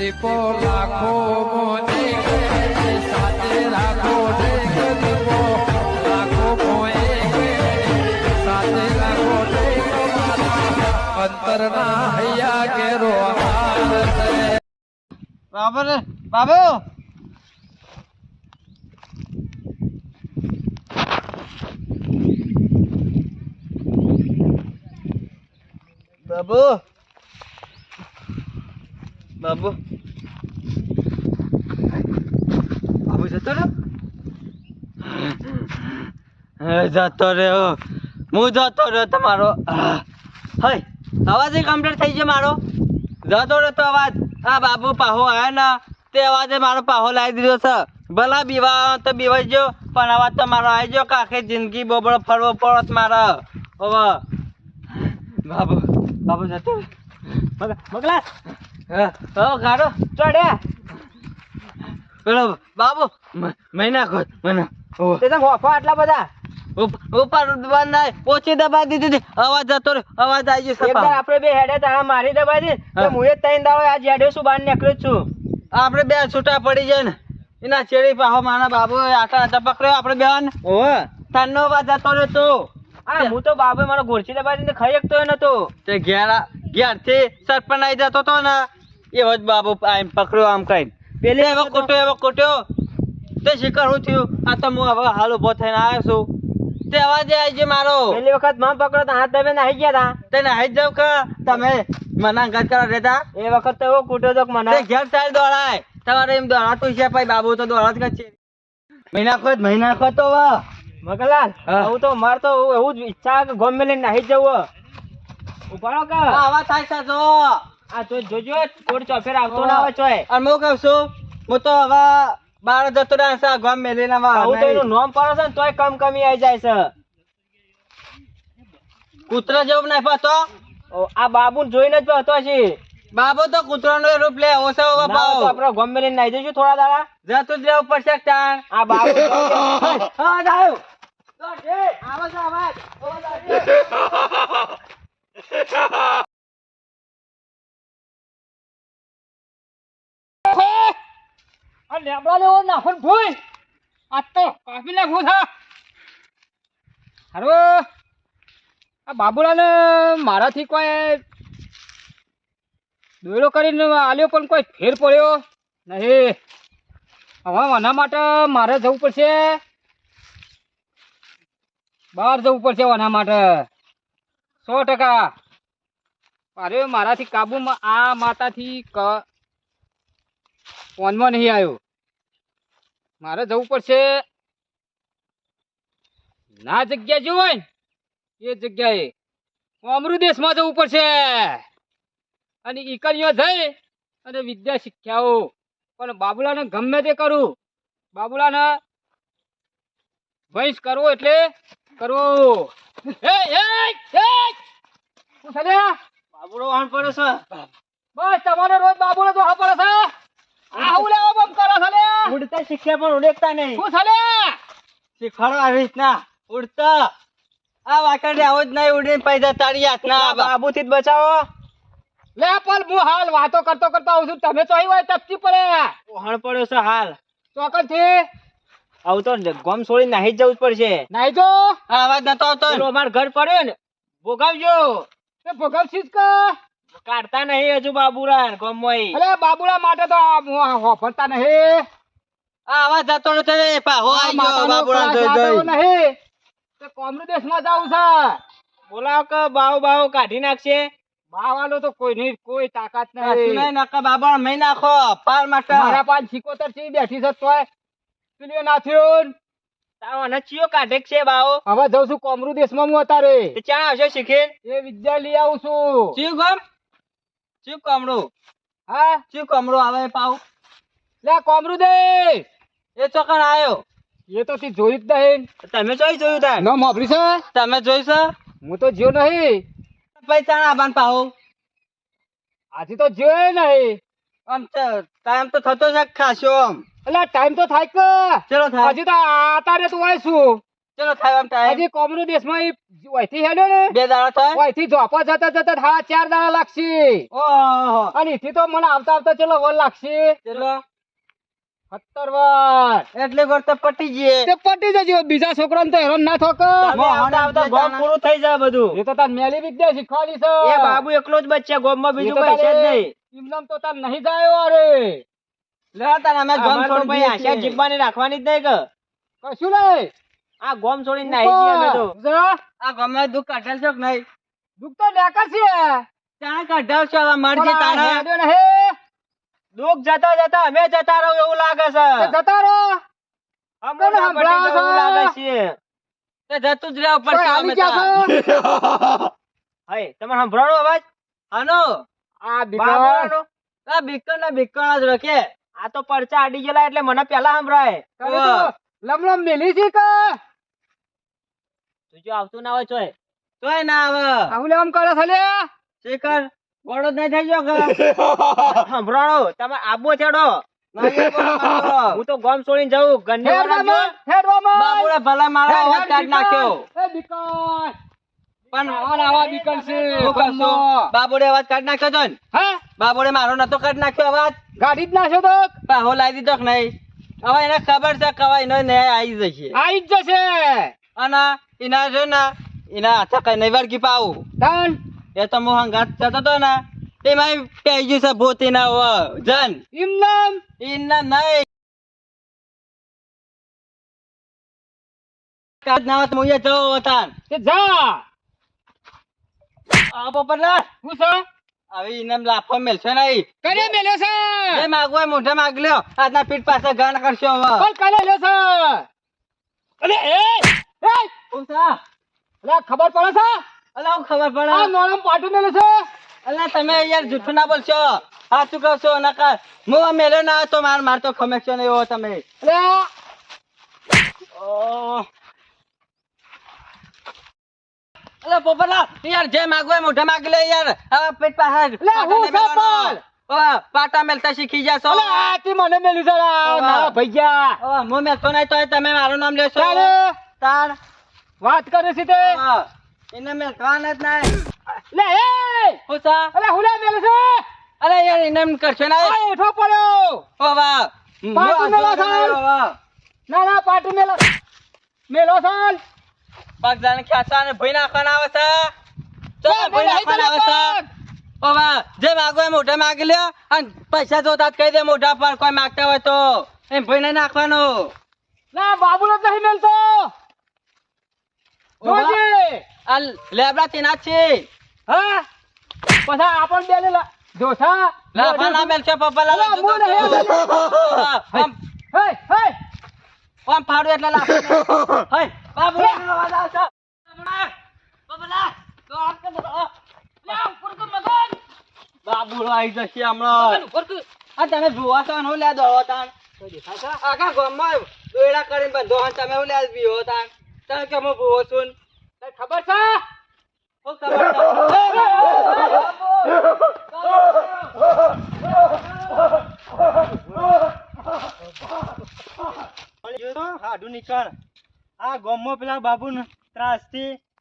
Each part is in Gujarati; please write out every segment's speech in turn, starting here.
દીપો લાખો મોને ઘેરે, સાથે રાખો ઢેક દીપો લાખો મોએ ઘેરે, સાથે રાખો ઢેક મારા અંતરના હૈયા ઘેરો હાર છે બાબુ રે બાબુ બાબુ બાબુ જતો રહ્યો? જતો રહ્યો. હું જતો રહ્યો તમારો. હય અવાજ કમ્પ્લીટ થઈ ગયો મારો? જતો રહ્યો તો અવાજ. હા બાબુ પાહો આવે ને. તે અવાજે મારો પાહો લાવી દીધો છે. ભલા બીવા તો ગયો, પણ અવાજ તો મારો આવી ગયો કાખે જિંદગી બોબડો ફરવો પડત મારો. હવે. બાબુ બાબુ જતો. મગલા હા હા, ગાડો ચડે. પેલો બાબુ મહિના ખોટ મહિના તે હોફા આટલા બધા. ઉપર બંધ નહીં ઓછી દબાઈ દીધી અવાજ જતો રહ્યો અવાજ આવી ગયો એકવાર આપણે બે હેડે તાણા મારી દબાઈ હું. એ ત્રણ દાડો આજ હેડે શું બહાર નીકળ્યો છું. આપણે બે છૂટા પડી જાય ને. એના ચેડી પાહો મારા બાબુ આટા આટા પકડ્યો આપણે બેન ઓહો. તારનો અવાજ જતો રહ્યો તો. આ હું તો બાબુ મારો ગોળચી દબાઈ દીધી ખાઈ શકતો નતો. તે ઘેર ઘેરથી સરપંચ આવી જતો તો ને. એવો જ બાબુ આમ પકડ્યો આમ કઈ પેલી એવો કૂટ્યો એવો કૂટ્યો તે શિકાર હું થયું? આ તો હું હવે હાલ ઊભો થઈને આવ્યો છું. તે અવાજે આવી મારો. પેલી વખતમાં પકડો તો હાથ દબે નાહી ગયા તા. તેને હાઈ જાવ કે? તમે મને અંગત કરવા દેતા એ વખત તો એવો કૂટ્યો તો મને. તે ઘેર સાઈડ દોડાય. તમારે એમ દોડાતું છે ભાઈ બાબુ તો દોડાત જ છે. મહિના ખોત મહિના ખોત તો વાહ મગલાલ હું. તો માર તો એવું જ ઈચ્છા કે ગમે લઈને નાહી જવું. ઉપાડો કે? આવા થાય છે જો આ તો જોજો કોડ ચોફેર આવતો ના આવે ચોય અને હું કહું છું હું તો હવે બાર જતો રહે છે ગમ મેલીને વા હું તો એનું નામ પડે છે ને તોય કમ કમી આવી જાય છે. કૂતરા જેવો ના પાતો આ બાબુ જોઈને જ હતો છે બાબુ તો કૂતરાનો રૂપ લે ઓછો ના હોય તો આપણો ગામ લઈને નાહી જઈશું થોડા દાડા. જતું જ રહેવું પડશે ટાણ. આ બાબુ હા જાવ આવાજ આવાજ આ લેબડા લેવો નાખો ને ભૂઈ આ તો કાપી નાખું છે. હારો આ બાબુલાને મારાથી કોઈ દોયડો કરીને આલ્યો પણ કોઈ ફેર પડ્યો નહીં. હવે આના માટે મારે જવું પડશે. બહાર જવું પડશે આના માટે. સો ટકા. અરે મારાથી કાબુમાં આ માતાથી ક ફોનમાં નહીં આવ્યો. મારે જવું પડશે. ના જગ્યા જેવું ને એ જગ્યાએ અમૃદેશમાં જવું પડશે. અને ઈકરીઓ જઈ અને વિદ્યા શીખ્યાઓ. પણ બાબુલાને ગમે તે કરું. બાબુલાને વંશ કરવો એટલે કરવો. બાબુલો વાહન પડે છે. બસ તમારે રોજ બાબુલો તો હા પડે છે. આ લેવા બમ કરો છે ઉડતા શીખ્યા પણ ઉડેકતા નહીં. શું છે શીખવાડો આવી રીતના. ઉડતા. આ વાકડે આવો જ નહીં ઉડીને પૈસા તારી હાથના બાબુથી જ બચાવો. લે પણ હું હાલ વાતો કરતો કરતો આવું છું. તમે તો આવી હોય તપતી પડે. હણ પડ્યો છે હાલ. ચોકનથી આવું તો ગમ છોડી નાહી જવું જ પડશે. નાહી જો. અવાજ નતો આવતો. અમાર ઘર પડ્યો ને. ભોગાવજો. એ ભોગાવશી જ કે. કાઢતા નહીં હજુ બાબુરા ગમોઈ. અરે બાબુરા માટે તો હોફરતા નહીં. આ અવાજ જતો નથી પાહો આવ્યો બાબુરા જોઈ જોઈ નહીં. તે કોમરૂ દેશમાં જાવું છે. બોલાવ કે બાવ બાવ કાઢી નાખશે. બાવાલો તો કોઈ નહીં કોઈ તાકાત નહીં. સુનાઈ નાખા બાબા મે નાખો પાર માટે મારા પાંચ સિકોતર છે બેઠી છે તોય. પેલી નાથ્યું ચિયો કાઢે છે બાવો હવે જઉં છું કોમરૂ દેશમાં હું અત્યારે. ક્યાં આવશે શીખે એ વિદ્યા લઈ આવું છું. ચીવ ગમ. ચીવ કમળું. હા? ચૂપ કમરું આવે પાઉ લે કોમરું દે! એ ચોકન આયો. એ તો તી જોયું જ નહીં. તમે જોઈ જોયું તાર? નો મોભરી છે? તમે જોઈ છે? હું તો જ્યો નહીં. પૈસા ના બાન પાઉ આજે તો જોયો નહીં. આમ ટાઈમ તો થતો છે ખાસો આમ. એટલે ટાઈમ તો થાય કે. ચલો થાય. હજી તો આતારે તો હોય છું ચલો થાય આમ હજી કોમરૂ દેશમાં ઈ ઓયથી હેડ્યો ને? બે દાડા થાય? ઓયથી ઝોપા જતા જતા હા ચાર દાડા લાગશે. ઓહો. અને એથી તો મને આવતા આવતા ચલો વર લાગશે. ચલો. સત્તર વાર. એટલે વાર તો પટી જઈએ. તે પટી જજો બીજા છોકરાને તો હેરાન ના થોક આવતા આવતા ગોમ પૂરું થઈ જાય બધું. એ તો તાર મેલી વિદ્યા શીખવાડી છે. એ બાબુ એકલો જ બચ્ચે ગોમમાં બીજું એ તો કઈ છે જ નહીં. તો તાર નહીં જાય અરે લે તાર અમે ગોમ છોડ ભાઈ આશા જીવવાની રાખવાની જ નહીં કે. કશું નહીં. આ ગોમ છોડીને નાહી જઈએ અમે તો. જરા આ ગોમમાં દુઃખ કાઢેલ છો કે નહીં? દુખ તો નેકર છે. ત્યાં કાઢેલ છો? હવે મરજી હે દુઃખ જતા જતા અમે જતા રહો એવું લાગે છે. જતા રહો. અમને હમણાં છે? લાગે છે? તે જતું જ રહેવું કોઈ કામ આવી હે તમે સંભળાણો અવાજ. આનો આ બીકણ આ બીકણ ના બીકણ જ રખે. આ તો પરચા આડી ગયેલા એટલે મને પેલા સંભળાય. લમલમ મેલી છે કે? તું જો આવતું ના હોય તોય તોય ના આવે. આવું લેવામ કરો છે લે શેખર બોડો જ નહીં થઈ ગયો સંભળાણો તમે આબો ચડો. હું તો ગોમ છોડીને જાઉં. હેડવામાં બાબુએ ભલા મારો અવાજ નાખ્યો. એ. પણ આવા ને આવા બીકણ છે. બાબુડે અવાજ કાઢી નાખ્યો તો હે? બાબુડે મારો નતો કાઢી નાખ્યો અવાજ? ગાડી જ નાખ્યો તો પાહો લાવી દીધો કે નહીં? હવે એને ખબર છે કવાય નો એનો ન્યાય આવી જશે. આવી જ જશે. અને એના જો ને એના હાથે કઈ વળગી પાવું તાન એ તો હું હંગાત જતો હતો ને એમાં કહી ગયું છે ભૂતી ના જન એમ નામ એના નહીં કાજ ના હોત મુએ જવો હોતાન તે જા આ પોપટલાલ હું છે હવે એને લાફો મેલશે નહીં કરે મેલ્યો છે એ માગવા મોઢે માગ લ્યો આજના પીઠ પાસે ગાના કરશો હવે લ્યો છે અલે એ ખબર પડે છે? અલા હું ખબર આ નોરમ પાટું મેલે છે. અલા તમે યાર જૂઠું ના બોલશો. હા શું કહો છો? નકર હું મેલે ના તો માર માર તો ખમેકશો નહીં એવો તમે. અલે. અલા પોપટલાલ યાર જે માગો એ મોઢે માગ લે યાર. હવે પેટ પાસે લે, હું. સફળ. પાટા મેલતા શીખી જશો અલે આ તે મને મેલ્યું છે ના ભઈયા મો મેલતો નહીં તો તમે મારું નામ લેશો. તાર વાત કરે છે તે? એને મેં મેલવાના જ ના લે એ! હું અરે હુલા મેલ્યો છે? અરે યાર એને એમ કરશે ના? નહીં ઠો પડ્યો! ઓ વાહ. પાટુ મેલો સાલ. ના ના પાટુ મેલો. મેલો સાલ. પાક જાણે ખ્યાસા ને ભઈ નાખવાના આવે છે. ચાલો ભઈ નાખવાના આવે છે. ઓ વાહ. જે માગો એ મોઢે માગી લ્યો અને પૈસા જોતા કહી દે મોઢા પર કોઈ માગતા હોય તો. એમ ભઈ નાખવાનું. ના બાબુલો જ નહીં મેલતો. જોજે. આ લેબડા તેના છે. હા? પછી આપણ બે ને લાફા ના મેલશે પપ્પા અલા, મું આમ. હે હે. આમ ફાડું એટલે લાફા. હઈ, બાબુ. અવાજ આવશે. પપ્પા, તો આમ કે બધો. બાબુડો આવી જશે હમણાં. આ તમે જોવા છો ને હું લે દોડો તાણ આખા ગામમાં દોયડા કરીને બંધો હોય તમે લે બીવો તાણ. તમે કે અમે ભૂવો છું. તને ખબર છે?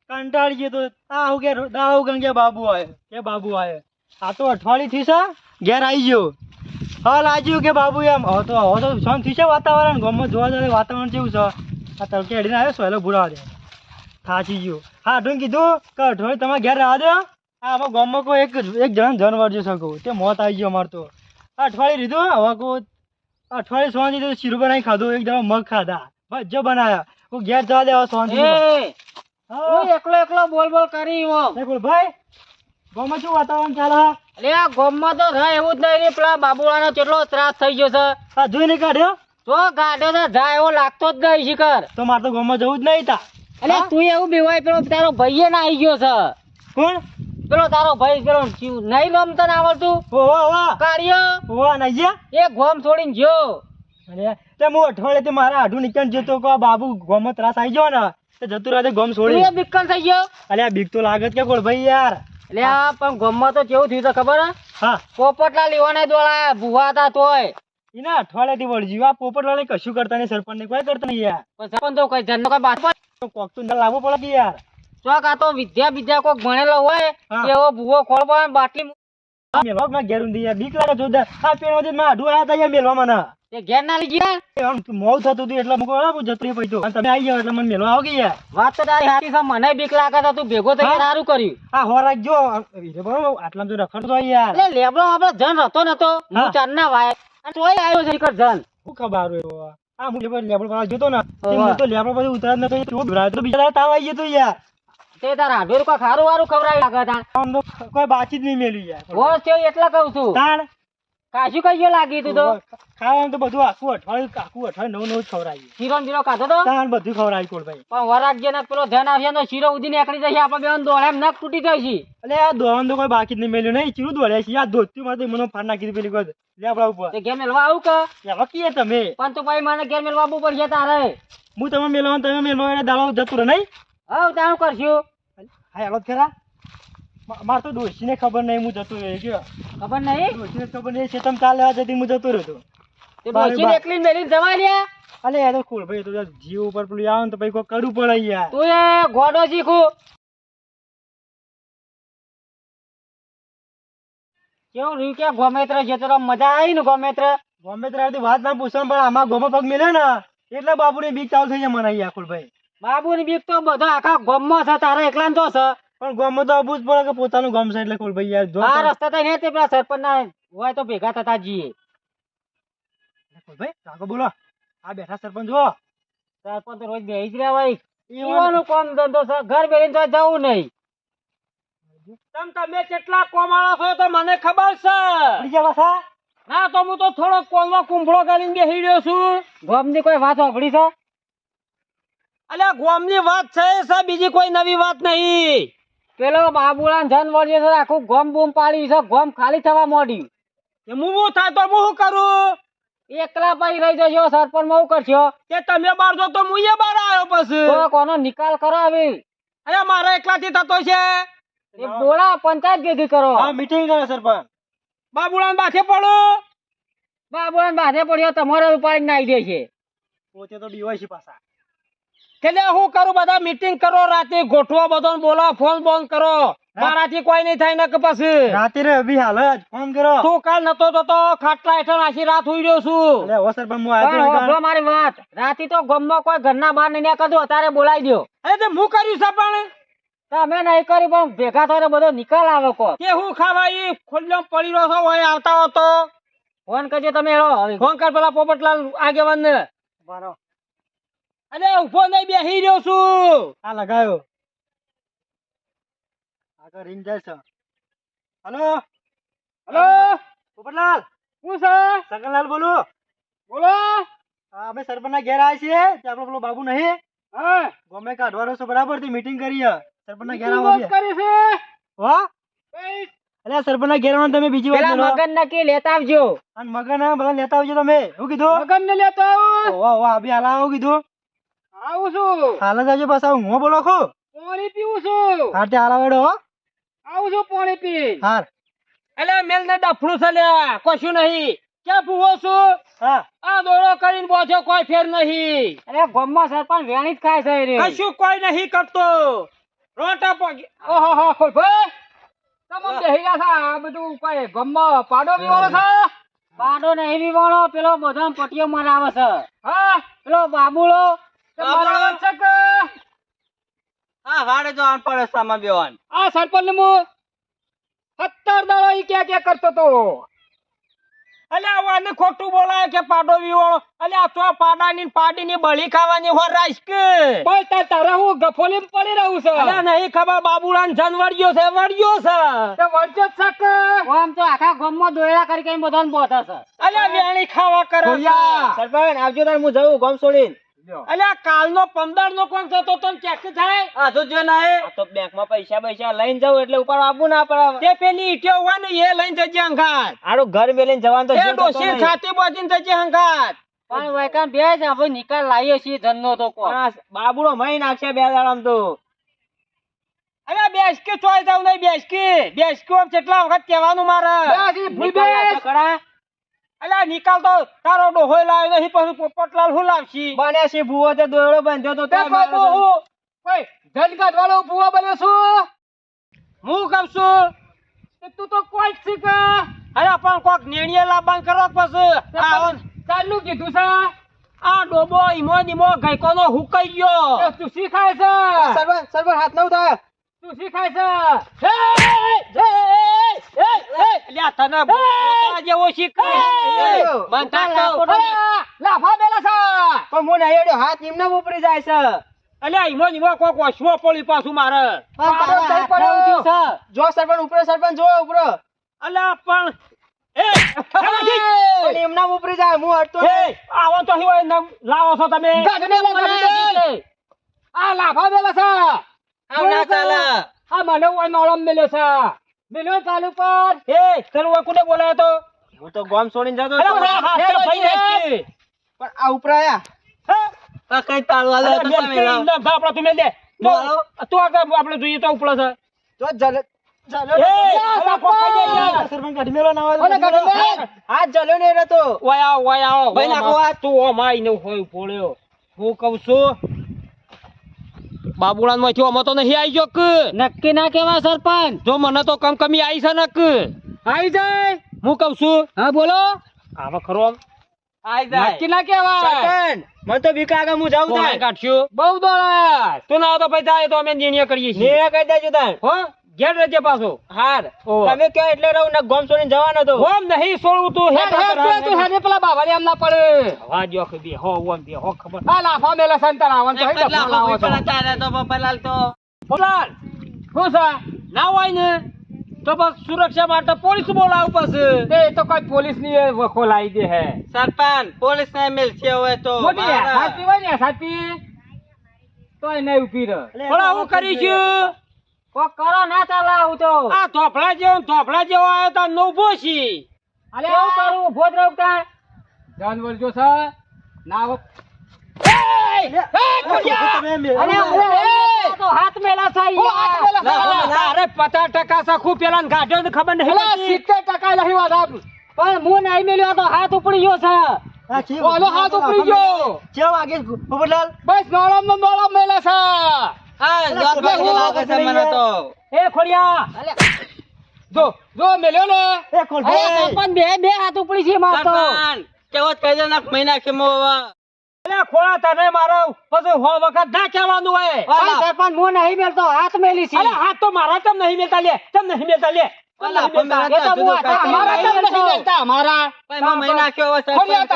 કંટાળી ગયો તો આ હું કે દાવ ગંગે બાબુ આવે કે બાબુ આવે આ તો અઠવાડિયું થી છે, ઘેર આવી ગયો. હાલ આજ્યું કે બાબુ એમ. હવે તો હવે તો છે વાતાવરણ? ગામમાં જોવા જાય વાતાવરણ કેવું છે? આ તડકે અડીને આવ્યો સોયલો ભૂરા દે થાચી ગયો. હાડું કીધું કે અઠવાડિયું તમારે ઘેર રાહ દો હા અમારા ગામમાં કોઈ એક એક જણ જાનવર જો શકો. તે મોત આવી ગયો અમારે તો. આ અઠવાડિયું લીધું હવે કો અઠવાડિયે સોન તો શીરું બનાવી ખાધું એક જણા મગ ખાધા. જો બનાયા. હું ઘેર જવા દે સોન એકલો એકલો બોલ બોલ કરી ભાઈ ગામમાં શું વાતાવરણ ચાલે અરે આ ગામમાં તો રહે એવું જ નહીં પેલા બાબુલાનો કેટલો ત્રાસ થઈ ગયો છે. આ જોઈને કાઢ્યો. તો ગાડો તો જાય એવો લાગતો જ નહીં શિખર. તો મારે તો ગામમાં જવું જ નહીં તા. અલે તું એવું બેવાય પેલો તારો ભાઈએ ના આવી ગયો છે. કોણ? પેલો તારો ભાઈ પેલો નહીં રમતો ને આવડતું? ઓહો ઓહો. કાઢ્યો ઓહો નહીં એ ગોમ છોડીને ગયો. અરે તે હું અઠવાડિયે મારા આઢું નીકળ જતો કો બાબુ ગામમાં ત્રાસ આવી ગયો ને તે જતું રહે ગોમ તું છોડી એ બિક્કલ થઈ ગયો? અલે આ બીક તો લાગત કે કોણ ભાઈ યાર. એટલે આ પણ ગોમમાં તો કેવું થયું તો ખબર હા? પોપટલા લેવાના દોડા ભૂવા હતા તોય. એના અઠવાડિયાથી વળજી આ પોપટ વાળા કશું કરતા નહીં સરપંચ ને કોઈ કરતા નહીં યાર. પણ સરપંચ તો કઈ જન્મ કઈ બાત કોક તો લાવવો પડે કે યાર. ચોક આ તો વિદ્યા વિદ્યા કોક ભણેલો હોય એવો ભૂવો ખોળબો બાટલી મેલવા માં ઘેર યાર. બીક લાગે જોરદાર. આ પેલો જે માં આયા તા યાર મેલવા મને તે ઘેર ના લઈ ગયા? આમ મોડું થતું હતું એટલે મુકો. અને તમે આવી જાવ એટલે મને મેલવા આવો કે યાર. વાત તો તારી સાચી છે. મને બીક લાગે તું ભેગો થઈ સારું કર્યું. આ હો રાખજો. બરોબર આટલામાં તો રખડતો યાર. એટલે લેબડો આપડે જન રતો નતો. હું ચાર ના વાય તોય આવ્યો છે ઈકર જન. ખબર આ હું લેબર લેબર પર જોતો ને. હું તો લેબર ઉતરા ભરાયો તો બીજા તાવ આવી જતો યાર. તે તારા હાડોર કોઈ ખારું વારું ખવડાવી લાગે તો. કોઈ બાતચીત નહીં મેલ્યું યાર. છે એટલે કહું છું. તાણ? કાશું કઈ લાગી તું તો? ખાવાનું તો બધું આખું અઠવાડિયું આખું અઠવાડિયું નવું નવું જ ખવડાવ્યું શીરો બીરો ખાધો તો? તાણ બધું ખવડાવી કોળભાઈ પણ વરાગ્ય ને પેલો ધ્યાન આવશે તો શીરો ઉધી નીકળી જશે આપણે બેન દોડે નખ તૂટી જાય છે. એટલે આ દોવાનું તો કોઈ બાકી જ નહીં મેલ્યું. નહીં ચીરું દોડે છે. આ ધોતી મારે મને ફાર નાખી દીધી પેલી કોઈ લેબડા ઉપર. ઘેર મેલવા આવું કે? એવા કીએ તમે. પણ તો ભાઈ મને ઘેર મેલવા આવવું પડશે તારે. હું તમે મેલવા તમે મેલવા એટલે દાડો જતું રહે નહીં? હા તારું કરશું. હા હાલો ખરા મારે તો ડોશીને ખબર નહીં હું જતો રહ્યો ગયો ખબર નહીં? ડોશીને ખબર નહીં છે તમે ચાલ લેવા જતી હું જતો રહ્યો તો. ડોશીને એકલી મેલી જવા લ્યા. અલે એ તો કોળ ભાઈ તો જીવ ઉપર પેલું આવે ને તો પછી કોઈ કરવું પડે યાર. તું એ ગોડો શીખું. કેવું રહ્યું કે ગોમેત્ર જતો રહ્યો? મજા આવી ને ગોમેત્ર? ગોમેત્ર ત્યારે વાત ના પૂછો પણ આમાં ગોમો પગ મિલે ને. એટલે બાબુની બીક ચાલુ થઈ જાય મને અહીંયા કુલભાઈ બાપુ ની બીક તો બધો આખા ગોમમાં છે તારે એકલા તો છે. પણ ગોમો તો આવું જ પડે કે પોતાનું ગામ છે એટલે કુલભાઈ યાર જો આ રસ્તા તો નહીં તે પેલા સરપંચ ના હોય તો ભેગા થતા જઈએ. કુલભાઈ કાકો બોલો. આ બેઠા સરપંચ જો સરપંચ તો રોજ બે જ રહ્યા હોય. ઈવાનો કોમ ધંધો છે. ઘર બેરીને તો જવું નહીં. તમ તમે કેટલા કોમાળા છો તો મને ખબર છે. ના તો હું તો થોડો કોલમાં કુંભળો કરીને બેસી રહ્યો છું. ગોમની કોઈ વાત સાંભળી છે? અલ્યા ગોમની વાત છે છે બીજી કોઈ નવી વાત નહીં. પેલો બાબુલાન જન વળ્યો છે આખું ગોમ બૂમ પાડી છે ગોમ ખાલી થવા મોડી એ હું હું થાય તો હું શું કરું? એકલા પાઈ રહી જશો સરપંચમાં હું કરશો? કે તમે બાર જો તો હું બાર આવ્યો પછી. કોનો નિકાલ કરો આવી અરે મારા એકલાથી થતો છે. એ બોલા પંચાયત ભેગી કરો. હા મીટિંગ કરે સરપંચ. બાબુલાન બાથે પડો. બાબુલાન બાથે પડ્યો તમારે ઉપાડી નાઈ દે છે. પોતે તો ડીવાય છે પાછા. એટલે હું કરું બધા મીટિંગ કરો રાતે ગોઠવો બધો બોલો ફોન બોન કરો. મારાથી કોઈ નહીં થાય નક પછી? રાતે રે અભી હાલ જ ફોન કરો. તું કાલ નતો જતો ખાટલા હેઠળ આખી રાત હોઈ રહ્યો છું. એટલે હો પણ હું આવ્યો મારી વાત રાતે તો ગમમાં કોઈ ઘરના બહાર નહીં નીકળતું અત્યારે બોલાવી દો તે હું કર્યું છે પણ? તમે નહીં કર્યું પણ ભેગા થઈને બધો નિકાલ આવે કો કે હું ખાવા ખુલ્લો પડી રહ્યો છો હોય આવતા હતો ફોન કરજો તમે ફોન કર પેલા પોપટલાલ આગેવાન ને મારો અરે ઊભો નહીં બેસી રહ્યો છું. આ લગાયો. આગળ રીંગ જાય છે. હલો? હલો? પોપટલાલ શું છે? સગનલાલ બોલો. બોલો? હા, અમે સરપંચ ના ઘેર આવ્યા છીએ. તે આપણો પેલો બાબુ નહીં. હા. ગમે કાઢવાનો છે બરાબરથી મીટિંગ કરીએ. સરપંચ ના ઘેર આવો કરી છે. વાહ ના ઘેર તમે બીજી વાર. મગન નક્કી લેતા આવજો. અને મગન આ બધા લેતા આવજો તમે. શું કીધું? મગન ને લેતા આવો. વાહ વાહ અભી હાલ આવો કીધું. આવું છું. હાલ જ આવજો પાછા હું બોલો ખો? પાણી પીવું છું. હા તે હાલ આવેડો આવું છું પાણી પી. હાર એટલે મેલ ને ડફડું છે લ્યા કશું નહીં. ક્યાં ભૂવો છું? હા. આ દોડો કરીને બોજો કોઈ ફેર નહીં. અરે ગમમાં સરપંચ વેણી જ ખાય છે રે. કશું કોઈ નહીં કરતો. રોટા પગ ઓહો હો કોઈ ભાઈ તમે બેહી છો આ બધું કોઈ ગમમાં પાડો બીવાળો છે? પાડો નહીં બીવાળો પેલો બધો પટીઓ મરાવે છે. હા? પેલો બાબુલો હા વાડે જો આન પડે સામા બેવાન આ સરપંચ ને હું સત્તર દાડા ઈ ક્યાં ક્યાં કરતો તો? અલ્યા વાને ખોટું બોલાય કે પાડો વિવાળો અલ્યા તો પાડાની પાડીની બળી ખાવાની હો રાઈસ કે? ભાઈ તાર તારા હું ગફોલી પડી રહ્યું છે. અલ્યા નહીં ખબર બાબુલાન જન વળ્યો છે વળ્યો છે. તે વળજો જ છે કે? આમ તો આખા ગમમાં દોયડા કરી કરીને બધાને બોધા છે. અલ્યા વેણી ખાવા કરો સરપંચ આવજો તાર હું જઉં ગમ છોડીને. અલ્યા કાલનો પંદર નો કોણ થતો તો ચેક થાય? આ તો જો ના એ તો બેંકમાં પૈસા પૈસા લઈને જાવ એટલે ઉપર આપવું ના પડે તે પેલી ઈટો હોય ને એ લઈને જજે અંગાત આરો ઘર મેલીને જવાનું એ ડોશી છાતી બોજીને જજે અંગાત પણ વૈકાન બે છે આપણે નિકાલ લાવીએ છીએ ધનનો તો કો બાબુડો મહી નાખશે બે દાડામ તો. અલ્યા બેસકી ચોય જાવ નહીં બેસકી. બેસકી આમ કેટલા વખત કહેવાનું મારે? અલ્યા નિકાલ તો તારો ડોહોય લાવ્યો નહીં પછી પોપટલાલ હું લાવશી? બને છે ભૂવો તે દોરડો બાંધ્યો તો તે તે કોઈ જનગત વાળો ભૂવો બન્યો છું. હું કમ છું? તું તો કોઈ જ શીખ અરે પણ કોક નેણીએ લાવવાનું કરો પછી? ચાલુ કીધું છે. આ ડોબો ઈમો નીમો ગઈકોનો હુકાઈ ગયો. તું શીખાય છે? સર્વર સર્વર હાથ નવ થાય. તું શીખાય છે. અલ્યા તને પોતા જેવો શીખાય. બંધા લાફો લાફા મેલા છે. પણ મને હેડ્યો હાથ એમને ઉપરી જાય છે. અલ્યા ઈમો કોક વસવો પડી પાછું મારે. જો સરપંચ ઉપરે સરપંચ જો ઉપરો. અલ્યા પણ એમના ઉપરી જાય હું હટતો. આવો તો લાવો છો તમે. આ લાફા મેલા છે. આવ ના ચાલે. આ મને ઓય નોળમ મેલ્યો છે. મેલ્યો ચાલુ પર એ તને ઓય કોને બોલાયો તો? હું તો ગોમ છોડીને જતો હતો. ઓય હાથ કે ભાઈ નાખી. પણ આ ઉપરે આયા કઈ તાળું આલે તો મેલ તું દે. તું આગળ આપણે જોઈએ તો ઉપડે છે. જલે હું કઉ છું બાબુલાનમાંથી અમે તો નહીં આવી જોક નક્કી ના કેવા સરપંચ. જો મને તો કમ કમી આવી છે નક આવી જાય. હું કઉ છું? હા બોલો. આવો ખરો આમ. આઈ જાય. નક્કી ના સરપંચ મને તો બીક આગળ હું જાઉં થાય કાઢશું? બહુ દોડા તું ના થાય તો અમે નિર્ણય કરીએ છીએ. નિર્ણય કહી દેજો તાર હો? ઘેર રહેજે પાછો. હાર. તમે કે એટલે રહું ને ગોમ છોડીને જવાનો તો? ઓમ નહીં છોડવું તું હેડ હેડ તું તું હેડ પેલા બાબાને એમ ના પડે. હવા જો કે હો ઓમ બે હો ખબર. આ લાફા મેલા સંતર આવન તો હેડ પેલા લાવો તો પેલા ચાલે તો પપ્પાલાલ તો. બોલાલ શું ના હોય ને તો બસ સુરક્ષા માટે પોલીસ બોલાવું પાસે એ તો કોઈ પોલીસની વખો લાવી દે હે. સરપંચ પોલીસ ને મેલ છે હવે તો મોટી સાચી હોય ને સાચી? તોય નહીં ઊભી રહે. પણ હું કરીશું કોક કરો ના ચાલે આવું તો. આ ધોપડા જેવો ધોપડા જેવો આવ્યો તો નો છી. અલે હું કરું? ઊભો જ રહું તાર જાનવર જો છે ના આવો હાથ મેલા અરે પચાસ ટકા સખું પેલા ગાઢો ને ખબર નહીં સિત્તેર ટકા નહીં વાત પણ હું નહીં મેલ્યો તો હાથ ઉપડી ગયો છે. હાથ ઉપડી ગયો. બસ નોળમ નોળમ મેલે છે. હા વાગે લાગે છે મને તો. એ ખોડિયા. જો જો મેલ્યો ને. એ ખોલભાઈ. બે બે હાથ ઉપડી છે માર તો. કેવો કહી દે નાખ મહિના કે મો ખોળા તને મારો પછી હો વખત ના કહેવાનું હોય. ઓલા. હું નહીં મેલતો હાથ મેલી છે. અરે હાથ તો મારા તમ નહીં મેલતા લે? તમ નહીં મેલતા લે? ઓલા, પણ નહીં. ખોડિયા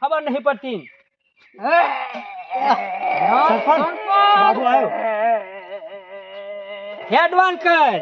ખબર નહીં પડતી. સરપંચ બાબુ આવ્યો હેડવાન કર